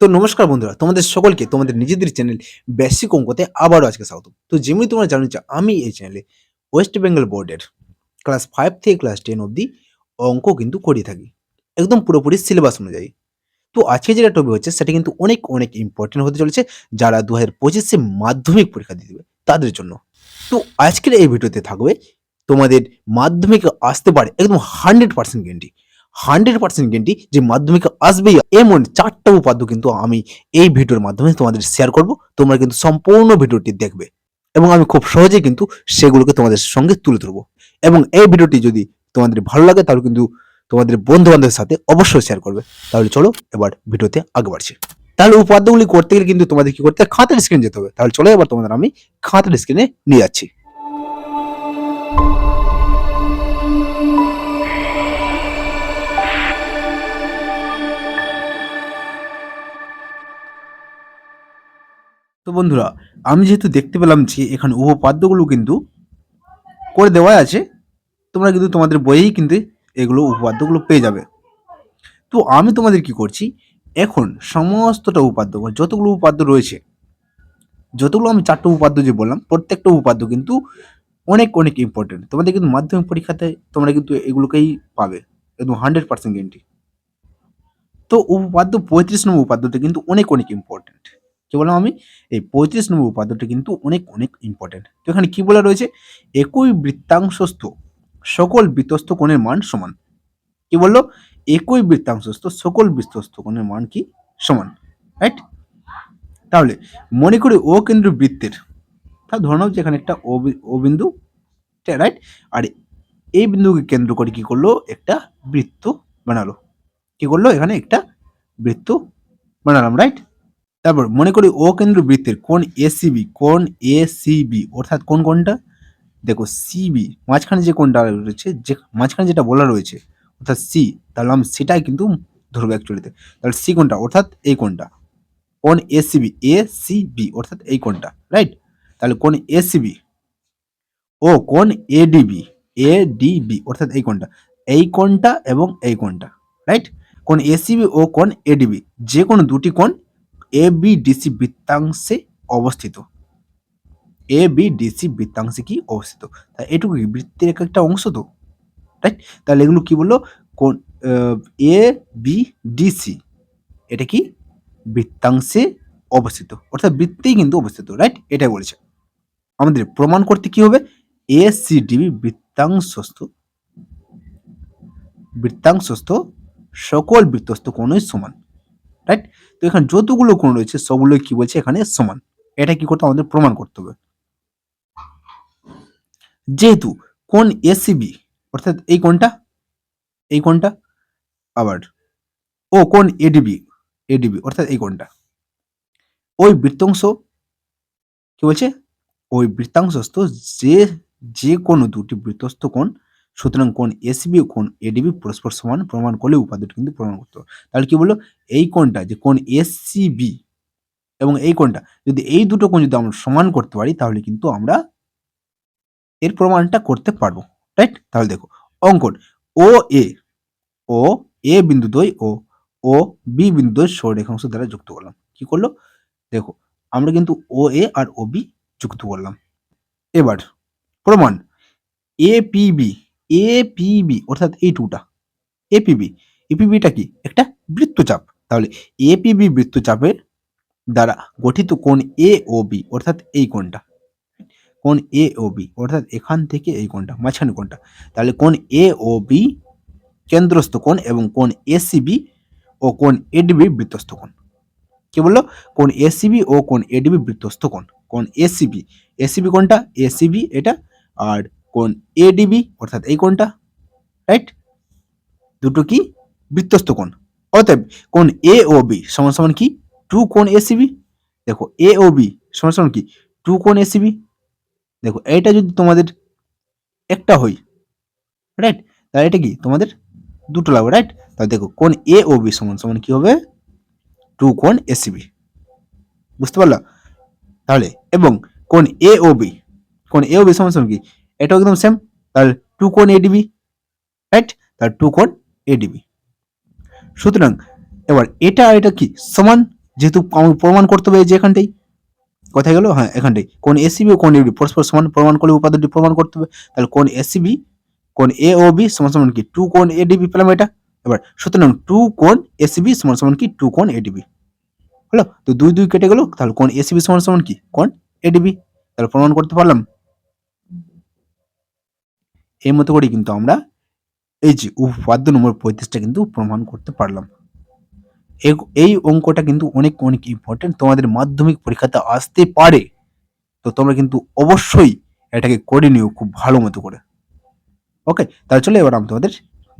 তো নমস্কার বন্ধুরা, তোমাদের সকলকে, তোমাদের নিজেদের চ্যানেল বেসিক অঙ্কতে আবারও আজকে স্বাগত। তো যেমনি তোমরা জানো যে আমি এই চ্যানেলে ওয়েস্ট বেঙ্গল বোর্ডের ক্লাস ফাইভ থেকে ক্লাস টেন অবধি অঙ্ক কিন্তু করিয়ে থাকি। একদম পুরোপুরি সিলেবাস অনুযায়ী। তো আজকে যেটা টপিক হচ্ছে, সেটা কিন্তু অনেক অনেক ইম্পর্টেন্ট হতে চলেছে, যারা দু হাজার পঁচিশে মাধ্যমিক পরীক্ষা দিয়ে দেবে, তাদের জন্য। তো আজকের এই ভিডিওতে থাকবে, তোমাদের মাধ্যমিকে আসতে পারে একদম hundred percent guarantee hundred percent guarantee যে মাধ্যমিকে আসবেই। এমন চারটা উপাদ্য কিন্তু আমি এই ভিডিওর মাধ্যমে তোমাদের শেয়ার করব। তোমরা কিন্তু সম্পূর্ণ ভিডিওটি দেখবে। এবং আমি খুব সহজে কিন্তু সেগুলোকে তোমাদের সঙ্গে তুলে ধরবো। এবং এই ভিডিওটি যদি তোমাদের ভালো লাগে, তাহলে কিন্তু তোমাদের বন্ধু বান্ধবের সাথে অবশ্যই শেয়ার করবে। তাহলে চলো এবার ভিডিওতে আগে বাড়ছি। তাহলে উপাদ্যগুলি করতে গেলে কিন্তু তোমাদের কি করতে? খাতার স্ক্রিন যেতে হবে। তাহলে চলো এবার তোমাদের আমি খাতার স্ক্রিনে নিয়ে যাচ্ছি। তো বন্ধুরা, আমি যেহেতু দেখতে পেলাম যে এখানে উপপাদ্যগুলো কিন্তু করে দেওয়া আছে, তোমরা কিন্তু তোমাদের বইয়েই কিন্তু এগুলো উপপাদ্যগুলো পেয়ে যাবে। তো আমি তোমাদের কি করছি, এখন সমস্তটা উপাদ্য যতগুলো উপাদ্য রয়েছে, যতগুলো আমি চারটে উপাদ্য যে বললাম, প্রত্যেকটা উপাদ্য কিন্তু অনেক অনেক ইম্পর্টেন্ট তোমাদের কিন্তু মাধ্যমিক পরীক্ষাতে তোমরা কিন্তু এগুলোকেই পাবে, একদম হান্ড্রেড পার্সেন্ট গ্যারেন্টি তো উপাদ্য পঁয়ত্রিশ নম্বর উপাদ্যটা কিন্তু অনেক অনেক ইম্পর্টেন্ট কি বললাম আমি? এই পঁয়ত্রিশ নম্বর উপাদ্যটি কিন্তু অনেক অনেক ইম্পর্টেন্ট তো এখানে কি বলা রয়েছে? একই বৃত্তাংশস্থ সকল বৃত্তস্থ কোণের মান সমান। কি বলল? একই বৃত্তাংশস্থ সকল বৃত্তস্থ কোণের মান কি? সমান। রাইট তাহলে মনে করি ও কেন্দ্র বৃত্তের, তা ধরে নাও যে এখানে একটা ও বিন্দু রাইট আর এই বিন্দুকে কেন্দ্র করে কি করল? একটা বৃত্ত বানালো। কি করল? এখানে একটা বৃত্ত বানালাম রাইট তারপর মনে করি ও কেন্দ্র বৃত্তের কোন এসিবি কোন এসিবি অর্থাৎ কোন কোনটা দেখো সিবি মাঝখানে যে কোনটা রয়েছে, যে মাঝখানে যেটা বলা রয়েছে, অর্থাৎ সি তাহলে আমি সেটাই কিন্তু ধরবো অ্যাকচুয়ালিতে তাহলে সি কোনটা অর্থাৎ এই কোনটা কোন এসিবি এ সি বি অর্থাৎ এই কোনটা রাইট তাহলে কোন এসিবি ও কোন এডিবি এডিবি অর্থাৎ এই কোনটা এই কোনটা এবং এই কোনটা রাইট কোন এসিবি ও কোন এডিবি যে কোনো দুটি কোণ এ বি ডিসি বৃত্তাংশে অবস্থিত। এ বি ডিসি বৃত্তাংশে কি অবস্থিত? তা এটুকু বৃত্তের এক একটা অংশ তো রাইট তাহলে এগুলো কি বলল? কোন এ বি ডিসি এটা কি? বৃত্তাংশে অবস্থিত। অর্থাৎ বৃত্তেই কিন্তু অবস্থিত রাইট এটাই বলেছে। আমাদের প্রমাণ করতে কি হবে? এ সি ডিবি বৃত্তাংশস্থ বৃত্তাংশস্থ সকল বৃত্তস্থ কোণই সমান। তো এখানে যতগুলো কোণ রয়েছে, সবগুলো কি বলছে? এখানে সমান। এটা কি করতে আমাদের প্রমাণ করতে হবে। যেহেতু কোন এসিবি অর্থাৎ এই কোনটা এই কোনটা আবার, ও কোন এডিবি এডিবি অর্থাৎ এই কোনটা ওই বৃত্তাংশ, কি বলছে? ওই বৃত্তাংশস্থ যে যে কোনো দুটি বৃত্তস্থ কোণ সুতরাং কোন এসিবি ও কোন এডিবি পরস্পর সমান প্রমাণ করলে উপাদ্যটি কিন্তু প্রমাণ করতে তাহলে কি বলল? এই কোণটা যে কোন এসসিবি এবং এই কোণটা, যদি এই দুটো কোণ যদি আমরা সমান করতে পারি, তাহলে কিন্তু আমরা এর প্রমাণটা করতে পারব। রাইট তাহলে দেখো, অঙ্কন, ও এ ও, এ বিন্দু দ্বয়, ও ও বি বিন্দু দ্বয় সররেখাংশ দ্বারা যুক্ত করলাম। কি করল? দেখো, আমরা কিন্তু ও, এ আর ও বি যুক্ত করলাম। এবার প্রমাণ এ পিবি এ পিবি অর্থাৎ এই টুটা এপিবি এপিবিটা কি? একটা বৃত্তচাপ। তাহলে এপিবি বৃত্তচাপের দ্বারা গঠিত কোণ এ ও বি অর্থাৎ এই কোণটা। কোণ এ ও বি অর্থাৎ এখান থেকে এই কোণটা মাঝখানে কোণটা। তাহলে কোণ এ ও বি কেন্দ্রস্থ কোণ এবং কোণ এসিবি ও কোণ এডিবি বৃত্তস্থ কোণ। কি বলল? কোণ এসিবি ও কোণ এডিবি বৃত্তস্থ কোণ। কোণ এসিবি এসিবি কোণটা এসিবি এটা, আর কোণ এডিবি অর্থাৎ এই কোণটা রাইট দুটো কি? বৃত্তস্থ কোণ। অতএব কোণ এ ও বি সমান সমান কি? টু কোণ এসিবি দেখো এ ও বি সমান সমান কি? টু কোণ এসিবি দেখো, এইটা যদি তোমাদের একটা হই রাইট তাহলে এটা কি? তোমাদের দুটো লাগবে রাইট তাহলে দেখো কোন এ ও বি সমান সমান কি হবে? টু কোণ এসিবি বুঝতে পারলা? তাহলে, এবং কোন এ ও বি কোন এ ও বি সমান সমান কি? এটাও একদম সেম তাহলে টু কোণ এডিবি রাইট তাহলে টু কোণ এডিবি সুতরাং এবার এটা আর এটা কি সমান যেহেতু প্রমাণ করতে হবে যে এখানটাই কোথায় গেল হ্যাঁ এখানটাই কোন এসিবি ও কোন এবি পরস্পর সমান প্রমাণ করলে উপাদানটি প্রমাণ করতে হবে তাহলে কোন এসিবি কোন এ ও বি সমান সমান কি টু কোন এডিবি পেলাম এটা এবার সুতরাং টু কোন এসিবি সমান সমান কি টু কোন এডিবি হলো তো দুই দুই কেটে গেল তাহলে কোন এসিবি সমান সমান কি কোন এডিবি তাহলে প্রমাণ করতে পারলাম এই মতো করে কিন্তু আমরা এই যে উপপাদ্য নম্বর পঁয়ত্রিশটা কিন্তু প্রমাণ করতে পারলাম। এই- এই অঙ্কটা কিন্তু অনেক অনেক ইম্পর্টেন্ট তোমাদের মাধ্যমিক পরীক্ষাতে আসতে পারে। তো তোমরা কিন্তু অবশ্যই এটাকে করে নিও খুব ভালো মতো করে। ওকে তাহলে চলো এবার আমি তোমাদের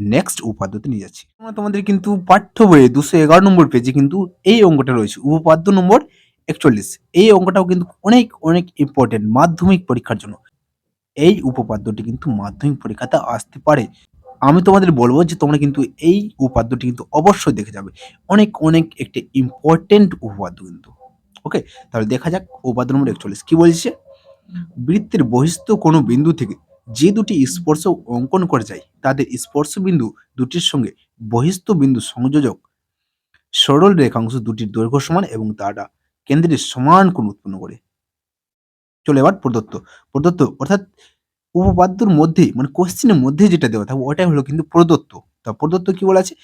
নেক্সট উপাদ্যতে নিয়ে যাচ্ছি। তোমরা তোমাদের কিন্তু পাঠ্য বইয়ে দুশো এগারো নম্বর পেজে কিন্তু এই অঙ্কটা রয়েছে। উপপাদ্য নম্বর একচল্লিশ। এই অঙ্কটাও কিন্তু অনেক অনেক ইম্পর্টেন্ট মাধ্যমিক পরীক্ষার জন্য। এই উপপাদ্যটি কিন্তু মাধ্যমিক পরীক্ষাতে আসতে পারে। আমি তোমাদের বলব যে তোমরা কিন্তু এই উপাদ্যটি কিন্তু অবশ্যই দেখে যাবে। অনেক অনেক একটি ইম্পর্টেন্ট উপপাদ্য কিন্তু। ওকে তাহলে দেখা যাক উপাদ্য নম্বর একচল্লিশ কী বলছে? বৃত্তের বহিস্থ কোনো বিন্দু থেকে যে দুটি স্পর্শ অঙ্কন করে যায়, তাদের স্পর্শ বিন্দু দুটির সঙ্গে বহিস্থ বিন্দু সংযোজক সরল রেখাংশ দুটির দৈর্ঘ্য সমান এবং তারা কেন্দ্রের সমান কোণ উৎপন্ন করে। চলো এবার প্রদত্ত। প্রদত্ত অর্থাৎ উপপাদ্যর মধ্যে মানে কোশ্চেনের মধ্যে যেটা দেওয়া থাকবে ওটাই হলো কিন্তু প্রদত্ত। তা প্রদত্ত কি বলা আছে?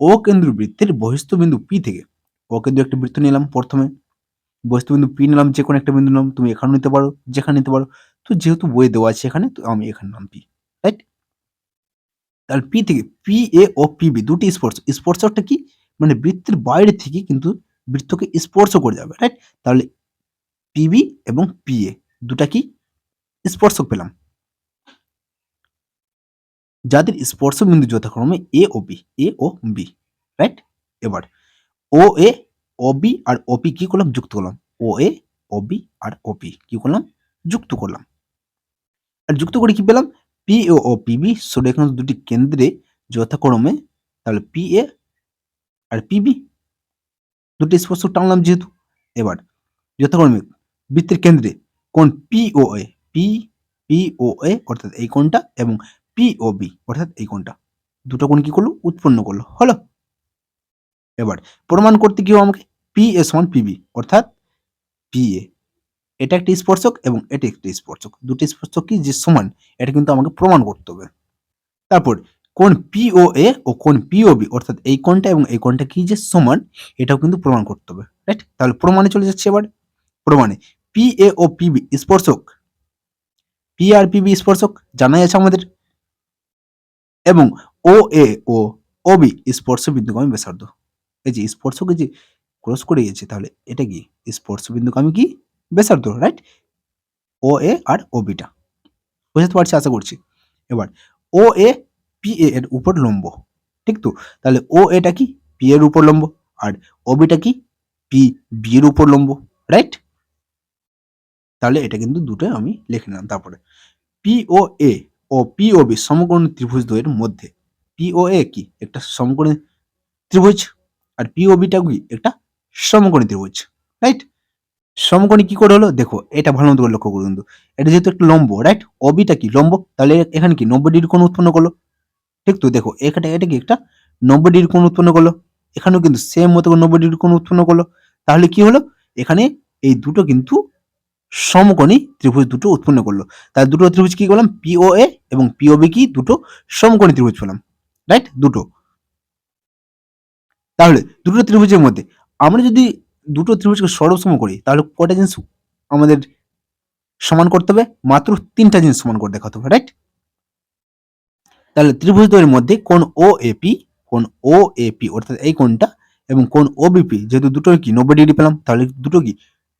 ও কেন্দ্র বৃত্তের বহিস্থ বিন্দু পি থেকে। ও কেন্দ্র একটা বৃত্ত নিলাম প্রথমে। বহিস্থ বিন্দু পি নিলাম, যে কোনো একটা বিন্দু নিলাম, তুমি এখানে নিতে পারো, যেখানে নিতে পারো। তো যেহেতু বইয়ে দেওয়া আছে এখানে, তো আমি এখানে নাম পি রাইট তাহলে পি থেকে পি এ ও পি বি দুটি স্পর্শ। স্পর্শটা কি? মানে বৃত্তের বাইরে থেকে কিন্তু বৃত্তকে স্পর্শ করে যাবে রাইট তাহলে পিবি এবং পি এ দুটা কি? স্পর্শক পেলাম। যাদের স্পর্শ বিন্দু যথাক্রমে এ ও বি এ ও বি রাইট এবার ও এ ও বি আর ও পি কি করলাম? যুক্ত করলাম। ও এ ও বি আর ও পি কি করলাম? যুক্ত করলাম। আর যুক্ত করে কি পেলাম? পি ও ও পি বি ষড়রেখাংশ দুটি কেন্দ্রে যথাক্রমে, তাহলে পি এ আর পি বি দুটি স্পর্শক টানলাম যেহেতু। এবার, যথাক্রমে বৃত্তের কেন্দ্রে কোন P O A P P O A অর্থাৎ এই কোণটা এবং পি ও বি অর্থাৎ এই কোণটা। দুটো কোণ কি করল? উৎপন্ন করল। হলো? এবার প্রমাণ করতে কি আমাকে? পি এ সমান পিবি অর্থাৎ পি এ এটা একটি স্পর্শক এবং এটা একটি স্পর্শক। দুটি স্পর্শক কি? যে সমান, এটা কিন্তু আমাকে প্রমাণ করতে হবে। তারপর কোন পিও এ ও কোন পিও বি অর্থাৎ এই কোণটা এবং এই কোণটা কি? যে সমান, এটাও কিন্তু প্রমাণ করতে হবে। রাইট? তাহলে প্রমাণে চলে যাচ্ছে এবার। প্রমাণে পি এ ও পিবি স্পর্শক। পি আর পিবি স্পর্শক, জানাই আছে আমাদের। এবং ও এ ও ও বি স্পর্শ বিন্দুগামী ব্যাসার্ধ। এই যে স্পর্শকে যে ক্রস করে গেছে, তাহলে এটা কি? স্পর্শ বিন্দুগামী কি? ব্যাসার্ধ রাইট ও এ আর ও বিটা বুঝতে পারছি, আশা করছি। এবার ও এ পি এ এর উপর লম্ব, ঠিক তো? তাহলে ও এটা কি? পি এর উপর লম্ব, আর ও বিটা কি? পি বি এর উপর লম্ব রাইট তাহলে এটা কিন্তু দুটো আমি লিখে নিলাম তারপরে। পি ও এ ও পি ও বি সমকোণী ত্রিভুজ দ্বয়ের মধ্যে। পি ও এ কি? একটা সমকোণী ত্রিভুজ আর পি ও বিটা কি? একটা সমকোণী ত্রিভুজ রাইট সমকোণী কি করে হলো? দেখো, এটা ভালো মতো করে লক্ষ্য করুন কিন্তু। এটা যেহেতু একটা লম্ব রাইট অবিটা কি? লম্ব? তাহলে এখানে কি? নব্বই ডিগ্রি কোণ উৎপন্ন করল? ঠিক তো? দেখো, এখানে এটা কি? একটা নব্বই ডিগ্রি কোণ উৎপন্ন করল। এখানেও কিন্তু সেম মতো করে নব্বই ডিগ্রি কোণ উৎপন্ন করল। তাহলে কি হলো? এখানে এই দুটো কিন্তু সমকোণী ত্রিভুজ দুটো উৎপন্ন করল। তাহলে দুটো ত্রিভুজ কি করলাম? পিও এ এবং পিওবি কি? দুটো সমকোণী ত্রিভুজ পেলাম। রাইট দুটো। তাহলে দুটো ত্রিভুজের মধ্যে আমরা যদি দুটো ত্রিভুজকে সরলসম করি, তাহলে কটা জিনিস আমাদের সমান করতে হবে? মাত্র তিনটা জিনিস সমান করে দেখাতে হবে রাইট তাহলে ত্রিভুজ দ্বয়ের মধ্যে কোন ও এপি কোন ও এপি অর্থাৎ এই কোনটা এবং কোন ও বিপি যেহেতু দুটো কি নব্বই ডিগ্রি পেলাম, তাহলে দুটো কি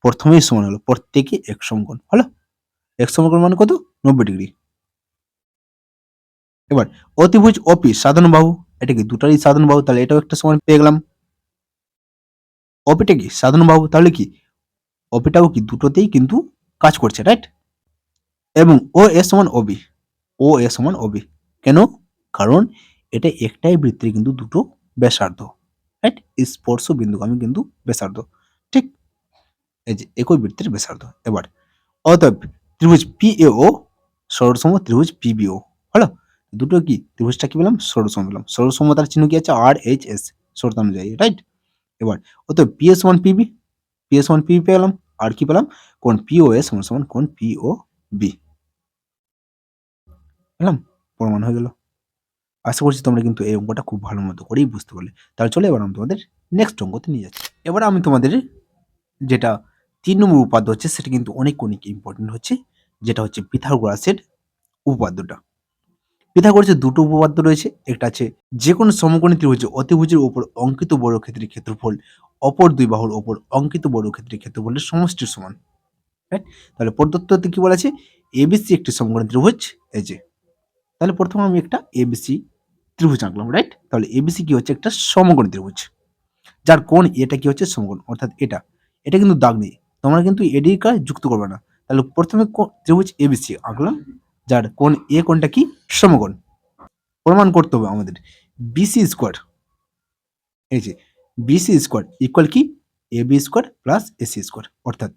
প্রথমেই সমান হলো প্রত্যেকে এক সমকোণ, হলো? এক সমকোণ মানে কত? নব্বই ডিগ্রি। এবার, অতিভুজ অপি সাধারণ বাহু, এটা কি দুটারই সাধারণ বাহু? তাহলে এটাও একটা সমান পেয়ে গেলাম। অপিটা কি? সাধারণ বাহু, তাহলে কি? অপিটাও কি দুটোতেই কিন্তু কাজ করছে রাইট এবং ও এ সমান ওবি ও এ সমান ওবি কেন? কারণ এটা একটাই বৃত্তের কিন্তু দুটো ব্যাসার্ধ রাইট স্পর্শ বিন্দুগামী কিন্তু ব্যাসার্ধ। এই যে একই বৃত্তের ব্যাসার্ধ। এবার অতএব ত্রিভুজ পি এ ও সরসম ত্রিভুজ পিবিও হলো? দুটো কি? ত্রিভুজটা কি পেলাম? সরসম পেলাম। সরসমতার চিহ্ন কি আছে? আর এইচ এস সরতা অনুযায়ী রাইট এবার অতএব P S one PB PS one PB পেলাম। আর কি পেলাম? কোন পিওএস সমান সমান কোন পিও বি পেলাম? প্রমাণ হয়ে গেল। আশা করছি তোমরা কিন্তু এই অঙ্কটা খুব ভালো মতো করেই বুঝতে পারলে। তাহলে চলে এবার আমি তোমাদের নেক্সট অঙ্কতে নিয়ে যাচ্ছি। এবার আমি তোমাদের যেটা তিন নম্বর উপাদ্য হচ্ছে, সেটা কিন্তু অনেক অনেক ইম্পর্টেন্ট হচ্ছে, যেটা হচ্ছে পিথাগোরাসের উপপাদ্যটা পিথাগোরাসের দুটো উপপাদ্য রয়েছে, একটা আছে যে কোনো সমকোণী ত্রিভুজে অতিভুজের উপর অঙ্কিত বর্গক্ষেত্রের ক্ষেত্রফল, অপর দুই বাহুর ওপর অঙ্কিত বর্গক্ষেত্রের ক্ষেত্রফলের সমষ্টির সমান। রাইট তাহলে প্রদত্ততে কি বলা আছে? এবিসি একটি সমকোণী ত্রিভুজ, এই যে। তাহলে প্রথমে আমি একটা এবিসি ত্রিভুজ আঁকলাম রাইট তাহলে এবিসি কি হচ্ছে? একটা সমকোণী ত্রিভুজ। যার কোণ এটা কি হচ্ছে? সমকোণ, অর্থাৎ এটা। এটা কিন্তু দাগ নেই। তোমরা কিন্তু এডির কাজ যুক্ত করবে না। তাহলে প্রথমে ত্রিভুজ এবিসি আঁকলাম যার কোন এ কোনটা কি? সমকোণ। প্রমাণ করতে হবে আমাদের। বিসি স্কোয়ার এই যে বিসি স্কোয়ার ইকুয়াল কি? A B square plus AC square অর্থাৎ,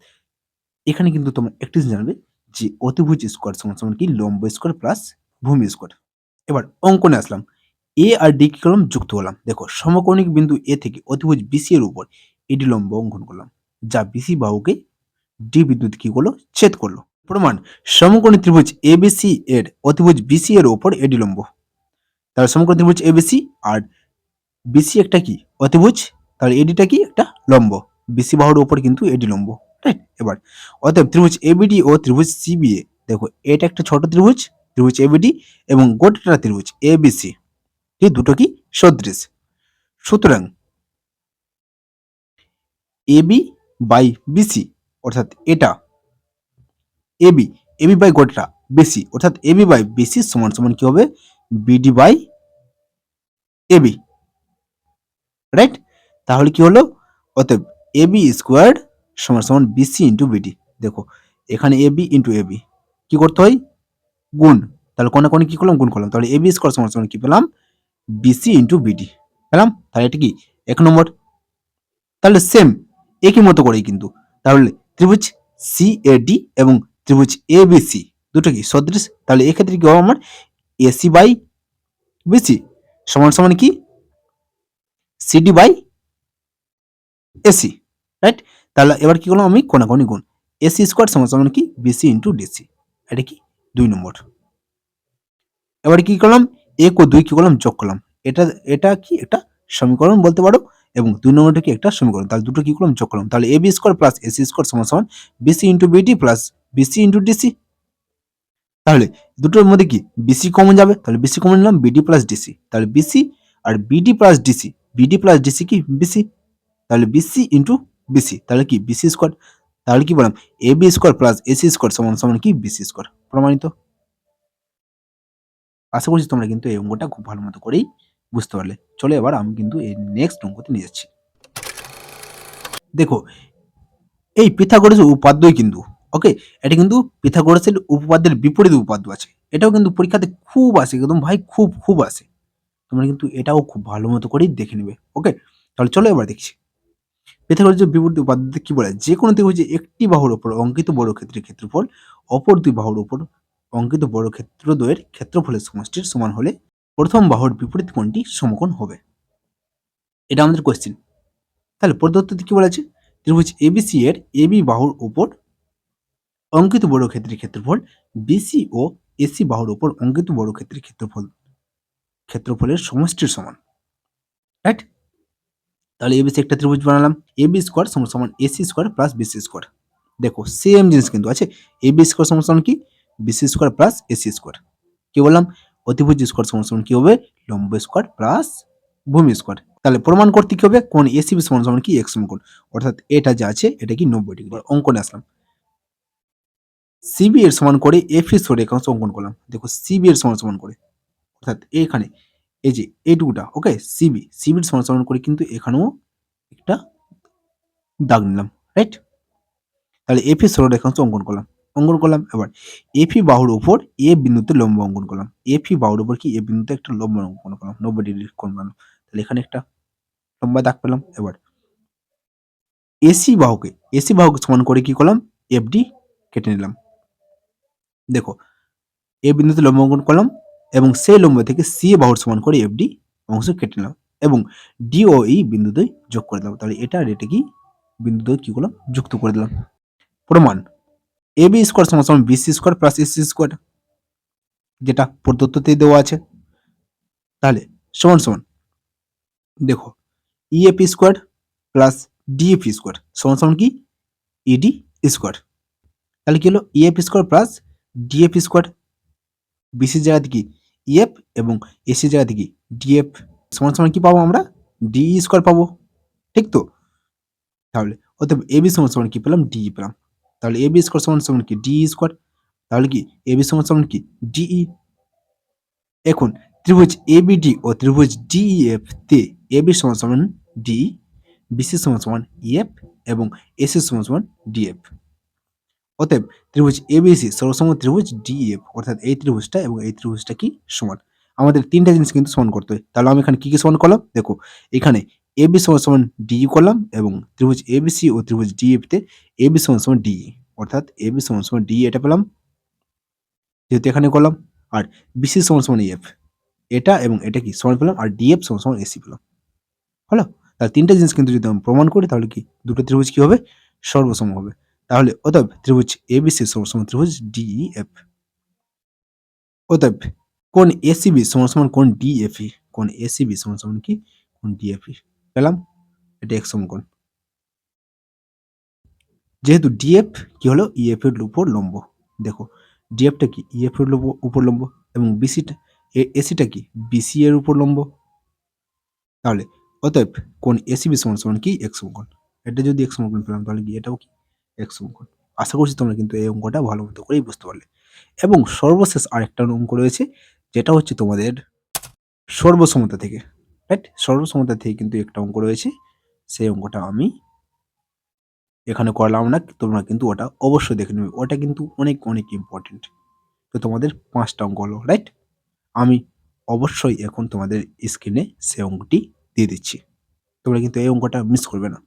এখানে কিন্তু তোমরা একটি জানবে যে অতিভুজ স্কোয়ার সমান সমান কি? লম্ব স্কোয়ার প্লাস ভূমি স্কোয়ার এবার অঙ্কনে আসলাম। এ আর ডি কি করলাম যুক্ত করলাম দেখো, সমকোণিক বিন্দু এ থেকে অতিভুজ বিসি এর উপর এডি লম্ব অঙ্কন করলাম। যা বিসি বাহুকে ডি বিদ্যুৎ কি করল ছেদ করল। প্রমাণ, সমকোণী ত্রিভুজ এবিসি এর অতিভুজ বিসি এর ওপর এডি লম্ব। তাহলে সমকোণী ত্রিভুজ এবিসি আর বিসি একটা কি? অতিভুজ। তাহলে এডিটা কি? একটা লম্ব। বিসি বাহুর ওপর কিন্তু এডি লম্ব। রাইট এবার, অতএব ত্রিভুজ এবিডি ও ত্রিভুজ সিবিএ দেখো, এটা একটা ছোট ত্রিভুজ ত্রিভুজ এবিডি এবং গোটাটা ত্রিভুজ এবিসি এই দুটো কি সদৃশ? সুতরাং এবি বাই বিসি অর্থাৎ এটা। এবি এবি বাই গোটা বিসি অর্থাৎ এবি বাই বিসি সমান সমান কি হবে? বিডি বাই এবি রাইট তাহলে কি হলো? অতএব এবি স্কোয়ার সমান সমান বিসি ইন্টু বিডি দেখো, এখানে এবি ইন্টু এবি কি করতে হয়? গুণ। তাহলে কোনে কোনে কি করলাম? গুণ করলাম। তাহলে এবি স্কোয়ার সমান সমান কি পেলাম? বিসি ইন্টু বিডি পেলাম? তাহলে এটা কি? এক নম্বর। তাহলে সেম একই মতো করেই কিন্তু। তাহলে ত্রিভুজ সি এ ডি এবং ত্রিভুজ এ বি সি দুটো কি সদৃশ? তাহলে এক্ষেত্রে কি হবে আমার? এসি বাই বিসি সমান সমান কি? সিডি বাই এসি রাইট তাহলে এবার কি করলাম আমি? কোনাকোনি গুণ এসি স্কোয়ার সমান সমান কি? বিসি ইন্টু ডিসি এটা কি? দুই নম্বর। এবার কি করলাম? এক ও দুই কি করলাম? যোগ করলাম। এটা এটা কি? একটা সমীকরণ বলতে পারো। এবং দুই নম্বরটা কি? একটা সমীকরণ। তাহলে দুটো কি করলাম? যোগ করলাম। তাহলে A B square plus AC square সমান সমান BC into BD plus BC into DC তাহলে দুটোর মধ্যে কি? বিসি কমন যাবে। তাহলে বিসি কমন নিলাম বিডি প্লাস ডিসি তাহলে বিসি আর BD plus DC BD plus DC কি? বিসি তাহলে বিসি ইন্টু বিসি তাহলে কি? BC square. তাহলে কি বললাম? A B square plus AC square সমান সমান কি? BC square. প্রমাণিত? আশা করছি তোমরা কিন্তু এই অঙ্কটা খুব ভালো মতো করেই বুঝতে পারলে। চলো এবার আমি কিন্তু এই নেক্সট অঙ্কতে নিয়ে যাচ্ছি। দেখো, এই পিথাগোরাসের উপাদ্যই কিন্তু ওকে এটা কিন্তু পিথাগোরাসের উপপাদ্যের বিপরীত উপাদ্য আছে। এটাও কিন্তু পরীক্ষাতে খুব আসে, একদম ভাই খুব খুব আসে। তোমরা কিন্তু এটাও খুব ভালো মতো করেই দেখে নেবে ওকে তাহলে চলো এবার দেখছি। পিথাগোরাসের বিপরীত উপাদ্যতে কি বলে? যে কোনো ত্রিভুজে একটি বাহুর ওপর অঙ্কিত বড় ক্ষেত্রের ক্ষেত্রফল অপর দুই বাহুর উপর অঙ্কিত বর্গক্ষেত্রদ্বয়ের ক্ষেত্রফলের সমষ্টির সমান হলে প্রথম বাহুর বিপরীত কোণটি সমকোণ হবে। এটা আমাদের কোশ্চেন তাহলে প্রদত্ততে কি বলেছে? ত্রিভুজ এবিসি এর এবি বাহুর উপর অঙ্কিত বর্গক্ষেত্রের ক্ষেত্রফল বিসি ও এসি বাহুর উপর অঙ্কিত বর্গক্ষেত্রের ক্ষেত্রফল ক্ষেত্রফলের সমষ্টির সমান। রাইট তাহলে এবিসি একটা ত্রিভুজ বানালাম। এবি স্কোয়ার সমান সমান AC square plus BC square দেখো সেম জিনিস কিন্তু আছে। এবি স্কোয়ার সমান সমান কি? BC square plus AC square কি বললাম? অতিভুজ স্কোয়ার সমান সমান কি হবে? লম্ব স্কোয়ার প্লাস ভূমি স্কোয়ার তাহলে প্রমাণ করতে কি হবে? কোন এসিবি সমান সমান কি? এক্স সমকোণ। অর্থাৎ এটা যা আছে, এটা কি নব্বই ডিগ্রি। অঙ্কনে আসলাম। সিবি এর সমান করে এফ এর সরে একাংশ অঙ্কন করলাম। দেখো সিবি এর সমান সমান করে। অর্থাৎ এখানে এই যে এইটুকুটা ওকে সিবি সিবির সমান সমান করে কিন্তু এখানেও একটা দাগ নিলাম রাইট তাহলে এফ সরল রেখাংশ অঙ্কন করলাম। অঙ্কন করলাম। এবার এফি বাহুর উপর এ বিন্দুতে লম্ব অঙ্কন করলাম। এফি বাহুর উপর কি এ বিন্দুতে একটা লম্ব অঙ্কন করলাম? নব্বই ডিগ্রি কোণ বানালাম তাহলে এখানে একটা লম্বা দাগ পেলাম। এবার এসি বাহুকে এসি বাহুকে সমান করে কি করলাম? এফডি কেটে নিলাম। দেখো এ বিন্দুতে লম্ব অঙ্কন করলাম এবং সেই লম্ব থেকে সি বাহুর সমান করে এফডি অংশ কেটে নিলাম এবং ডি ও ই বিন্দু দ্বয় যোগ করে দিলাম। তাহলে এটা আর এটা কি? বিন্দু দ্বয় কি করলাম? যুক্ত করে দিলাম। প্রমাণ এ বি স্কোয়ার সমান সমান BC square plus AC square যেটা প্রদত্ততে দেওয়া আছে। তাহলে সমান সমান দেখো EAP square plus DAP square সমান সমান কি? ইডি স্কোয়ার তাহলে কি হলো? EF square plus DF square বিসির জায়গাতে কি ইএফ এবং এসির জায়গাতে কি ডিএফ সমান সমান কি পাবো আমরা? ডি স্কোয়ার পাবো। ঠিক তো? তাহলে অতএব এ বি সমান সমান কি পেলাম? ডি পেলাম। তাহলে এ বি স্কোয়ার সমান সমান কি? ডি স্কোয়ার, তাহলে কি? এ বি সমান সমান কি? ডিই এখন ত্রিভুজ এবিডি ও ত্রিভুজ ডিইএফ তে এ বি সমান সমান ডি বিসি সমান সমান ইএফ এবং এসি সমান সমান ডিএফ অতএব ত্রিভুজ এবিসি সর্বসম ত্রিভুজ ডিএফ অর্থাৎ এই ত্রিভুজটা এবং এই ত্রিভুজটা কি সমান? আমাদের তিনটা জিনিস কিন্তু সমান করতে হয়। তাহলে আমি এখানে কি কি সমান করলাম? দেখো, এখানে এ বি সমান সমান ডি করলাম এবং ত্রিভুজ এবিসি ও ত্রিভুজ ডিএফ তে এ বি সমান সমান ডি অর্থাৎ এ বি সমান সমান ডি এটা পেলাম। যেহেতু এখানে করলাম, আর বিসি সমান সমান এফ এটা এবং এটা কি সমান পেলাম, আর ডিএফ সমান সমান এসি পেলাম। হলো? তাহলে তিনটা জিনিস কিন্তু যদি আমি প্রমাণ করি, তাহলে কি দুটো ত্রিভুজ কি হবে? সর্বসম হবে। তাহলে অতএব ত্রিভুজ এবিসি সমান সমান ত্রিভুজ ডিইএফ অতএব কোন এসিবি সমান সমান কোন ডিএফই কোন এসিবি সমান সমান কি? কোন ডিএফই পেলাম, এটা এক সমকোণ। যেহেতু ডিএফ কি হলো? ইএফ এর উপর লম্ব দেখো ডিএফটা কি? ইএফ এর লম্ব- উপর লম্ব এবং বিসিটা এসিটা কি? বিসি এর উপর লম্ব তাহলে, অতএব কোন এসিবি সমান সমান কি? এক সমকোণ। এটা যদি এক সমকোণ পেলাম, তাহলে কি এটাও কি? এক সমকোণ। আশা করছি তোমরা কিন্তু এই অঙ্কটা ভালো মতো করেই বুঝতে পারলে। এবং সর্বশেষ আরেকটা অঙ্ক রয়েছে, যেটা হচ্ছে তোমাদের সর্বসমতা থেকে। রাইট সর্বসমতা থেকে কিন্তু একটা অঙ্ক রয়েছে। সেই অঙ্কটা আমি এখানে করলাম না, তোমরা কিন্তু ওটা অবশ্যই দেখে নেবে। ওটা কিন্তু অনেক অনেক ইম্পর্টেন্ট তো তোমাদের পাঁচটা অঙ্ক হলো রাইট আমি অবশ্যই এখন তোমাদের স্ক্রিনে সেই অঙ্কটি দিয়ে দিচ্ছি। তোমরা কিন্তু এই অঙ্কটা মিস করবে না।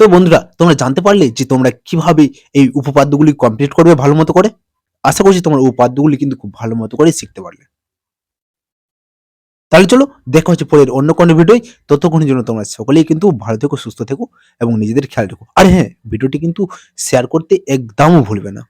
তো বন্ধুরা, তোমরা জানতে পারলে যে তোমরা কীভাবে এই উপপাদ্যগুলি কমপ্লিট করবে ভালো মতো করে? আশা করছি তোমার উপপাদ্যগুলি কিন্তু খুব ভালো মতো করে শিখতে পারলে। তাহলে চলো দেখা হচ্ছে পরের অন্য কোনো ভিডিও ততক্ষণের জন্য তোমরা সকলেই কিন্তু ভালো থেকো, সুস্থ থেকো এবং নিজেদের খেয়াল রেখো। আর হ্যাঁ ভিডিওটি কিন্তু শেয়ার করতে একদমও ভুলবে না।